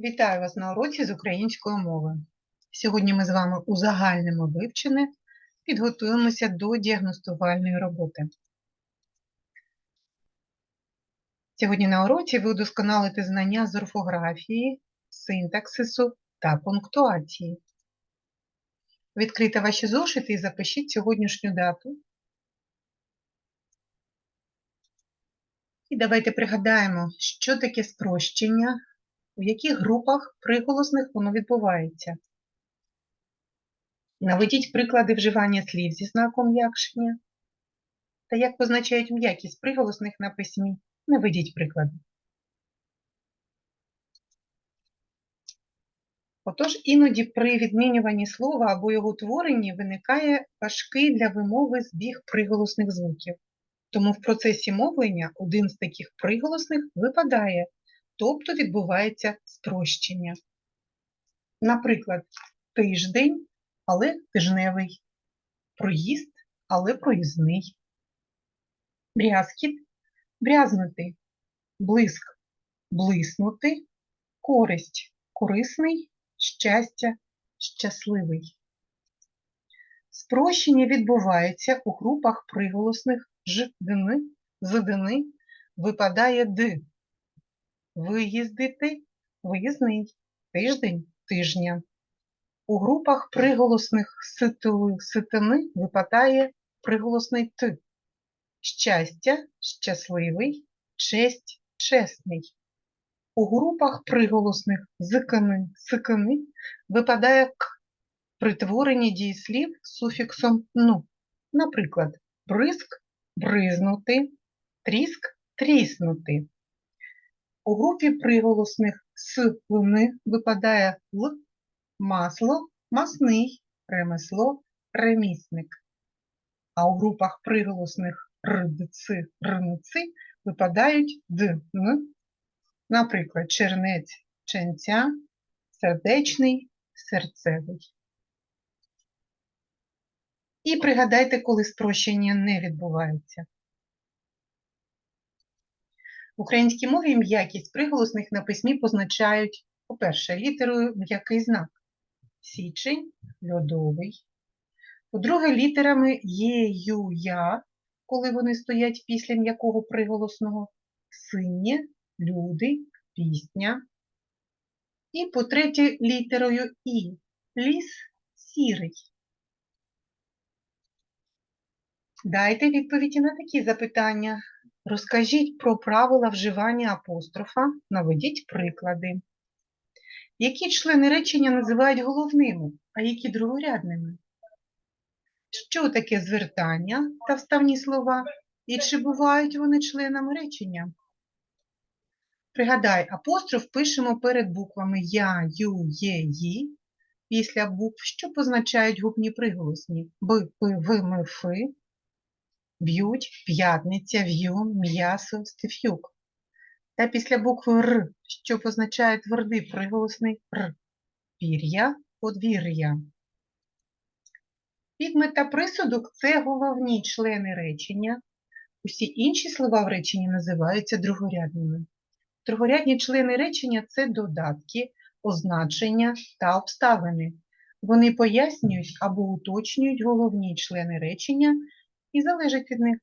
Вітаю вас на уроці з української мови. Сьогодні ми з вами узагальнимо вивчене, підготуємося до діагностувальної роботи. Сьогодні на уроці ви удосконалите знання з орфографії, синтаксису та пунктуації. Відкрийте ваші зошити і запишіть сьогоднішню дату. І давайте пригадаємо, що таке спрощення, в яких групах приголосних воно відбувається. Наведіть приклади вживання слів зі знаком м'якшення та як позначають м'якість приголосних на письмі. Наведіть приклади. Отож, іноді при відмінюванні слова або його творенні виникає важкий для вимови збіг приголосних звуків. Тому в процесі мовлення один з таких приголосних випадає, тобто відбувається спрощення. Наприклад, тиждень, але тижневий, проїзд, але проїзний, брязкіт, брязнути, блиск, блиснути, користь, корисний, щастя, щасливий. Спрощення відбувається у групах приголосних ж, дни, з дни, випадає д. Виїздити, виїзний, тиждень, тижня. У групах приголосних ситили, ситини випадає приголосний т. Щастя, щасливий, честь, чесний. У групах приголосних зикини, сикини випадає к притворенні дієслів з суфіксом ну. Наприклад, бризк бризнути, тріск тріснути. У групі приголосних с лини випадає л, масло, масний, ремесло, ремісник. А у групах приголосних рдци, рници випадають д, н, наприклад, чернець, ченця, сердечний, серцевий. І пригадайте, коли спрощення не відбувається. В українській мові м'якість приголосних на письмі позначають, по-перше, літерою м'який знак січень, льодовий. По-друге, літерами є, ю, я, коли вони стоять після м'якого приголосного, синє, люди, пісня. І по-третє, літерою І, ліс, сірий. Дайте відповіді на такі запитання. Розкажіть про правила вживання апострофа, наведіть приклади. Які члени речення називають головними, а які другорядними? Що таке звертання та вставні слова? І чи бувають вони членами речення? Пригадай, апостроф пишемо перед буквами Я, Ю, Є, Ї, після букв, що позначають губні приголосні Б, П, В, М, Ф, б'ють, п'ятниця, в'юн, м'ясо, стефюк. Та після букви Р, що позначає твердий приголосний Р. Пір'я, подвір'я. Підмет та присудок – це головні члени речення. Усі інші слова в реченні називаються другорядними. Другорядні члени речення – це додатки, означення та обставини. Вони пояснюють або уточнюють головні члени речення і залежать від них.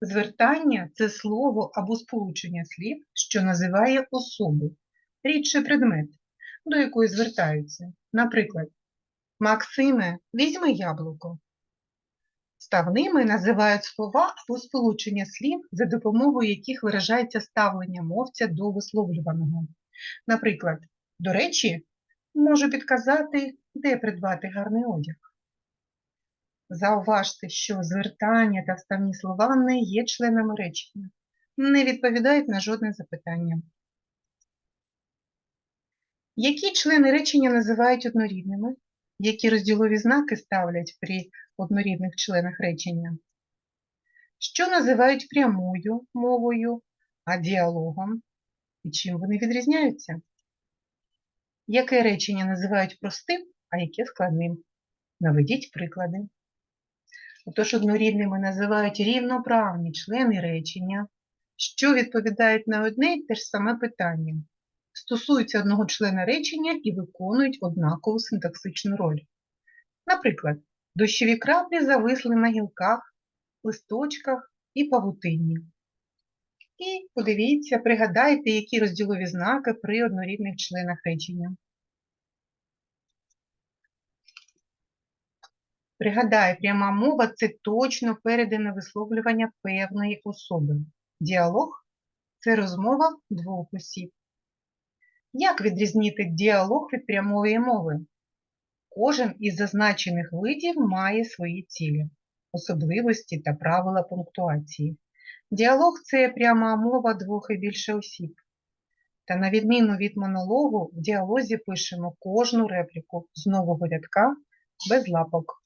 Звертання – це слово або сполучення слів, що називає особу, рідше предмет, до якої звертаються. Наприклад, Максиме, візьми яблуко. Ставними називають слова або сполучення слів, за допомогою яких виражається ставлення мовця до висловлюваного. Наприклад, до речі, можу підказати, де придбати гарний одяг. Зауважте, що звертання та вставні слова не є членами речення, не відповідають на жодне запитання. Які члени речення називають однорідними? Які розділові знаки ставлять при однорідних членах речення? Що називають прямою мовою, а діалогом? І чим вони відрізняються? Яке речення називають простим, а яке складним? Наведіть приклади. Отож, однорідними називають рівноправні члени речення, що відповідають на одне й те ж саме питання, стосуються одного члена речення і виконують однакову синтаксичну роль. Наприклад, дощові краплі зависли на гілках, листочках і павутинні. І подивіться, пригадайте, які розділові знаки при однорідних членах речення. Пригадай, пряма мова – це точно передане висловлювання певної особи. Діалог – це розмова двох осіб. Як відрізнити діалог від прямої мови? Кожен із зазначених видів має свої цілі, особливості та правила пунктуації. Діалог – це пряма мова двох і більше осіб. Та на відміну від монологу, в діалозі пишемо кожну репліку з нового рядка без лапок.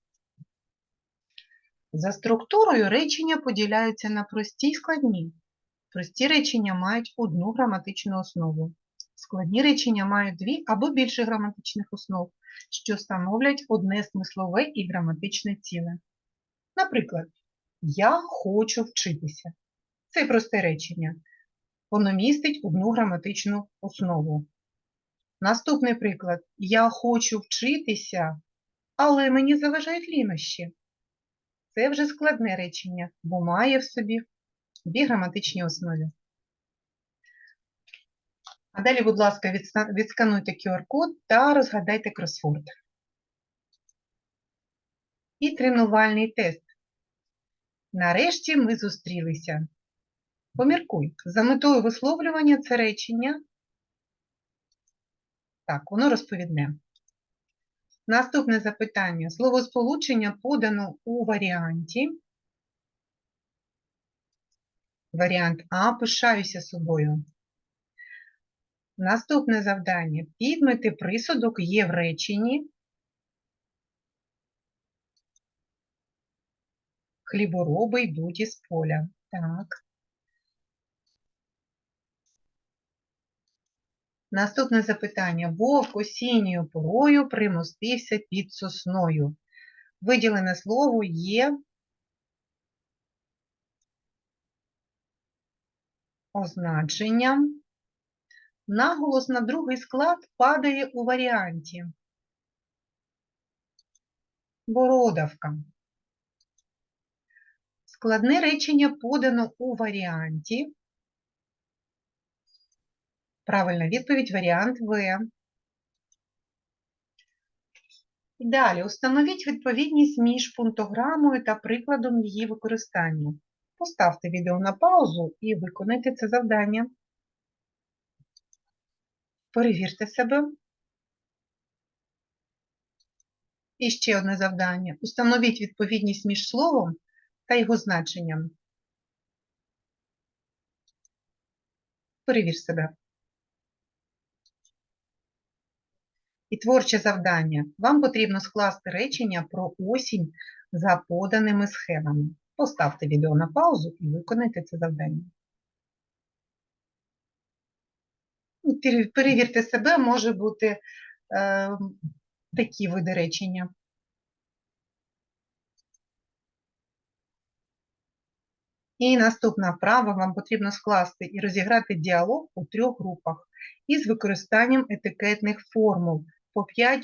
За структурою речення поділяються на прості й складні. Прості речення мають одну граматичну основу. Складні речення мають дві або більше граматичних основ, що становлять одне смислове і граматичне ціле. Наприклад, я хочу вчитися. Це просте речення. Воно містить одну граматичну основу. Наступний приклад. Я хочу вчитися, але мені заважають лінощі. Це вже складне речення, бо має в собі дві граматичні основи. А далі, будь ласка, відскануйте QR-код та розгадайте кросворд. І тренувальний тест. Нарешті ми зустрілися. Поміркуй, за метою висловлювання це речення. Так, воно розповідне. Наступне запитання. Словосполучення подано у варіанті. Варіант А. Пишаюся собою. Наступне завдання. Підмети присудок є в реченні. Хлібороби йдуть із поля. Так. Наступне запитання. Вовк осінньою порою примостився під сосною. Виділене слово є означенням. Наголос на другий склад падає у варіанті. Бородавка. Складне речення подано у варіанті. Правильна відповідь варіант В. Далі установіть відповідність між пунктограмою та прикладом її використання. Поставте відео на паузу і виконайте це завдання. Перевірте себе. І ще одне завдання. Установіть відповідність між словом та його значенням. Перевір себе. І творче завдання. Вам потрібно скласти речення про осінь за поданими схемами. Поставте відео на паузу і виконайте це завдання. Перевірте себе, може бути е, такі види речення. І наступна вправа вам потрібно скласти і розіграти діалог у трьох групах із використанням етикетних формул по 5-6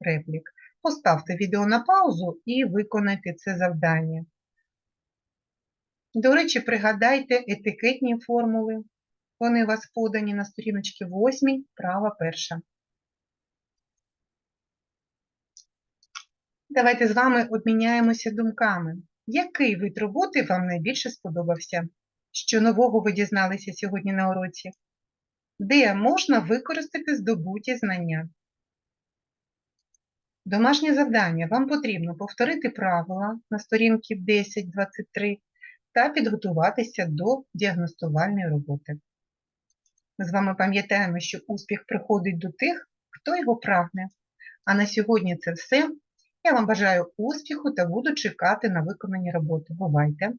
реплік. Поставте відео на паузу і виконайте це завдання. До речі, пригадайте етикетні формули. Вони у вас подані на сторіночці 8, права перша. Давайте з вами обміняємося думками. Який вид роботи вам найбільше сподобався? Що нового ви дізналися сьогодні на уроці? Де можна використати здобуті знання? Домашнє завдання. Вам потрібно повторити правила на сторінці 10-23 та підготуватися до діагностувальної роботи. Ми з вами пам'ятаємо, що успіх приходить до тих, хто його прагне. А на сьогодні це все. Я вам бажаю успіху та буду чекати на виконання роботи. Бувайте!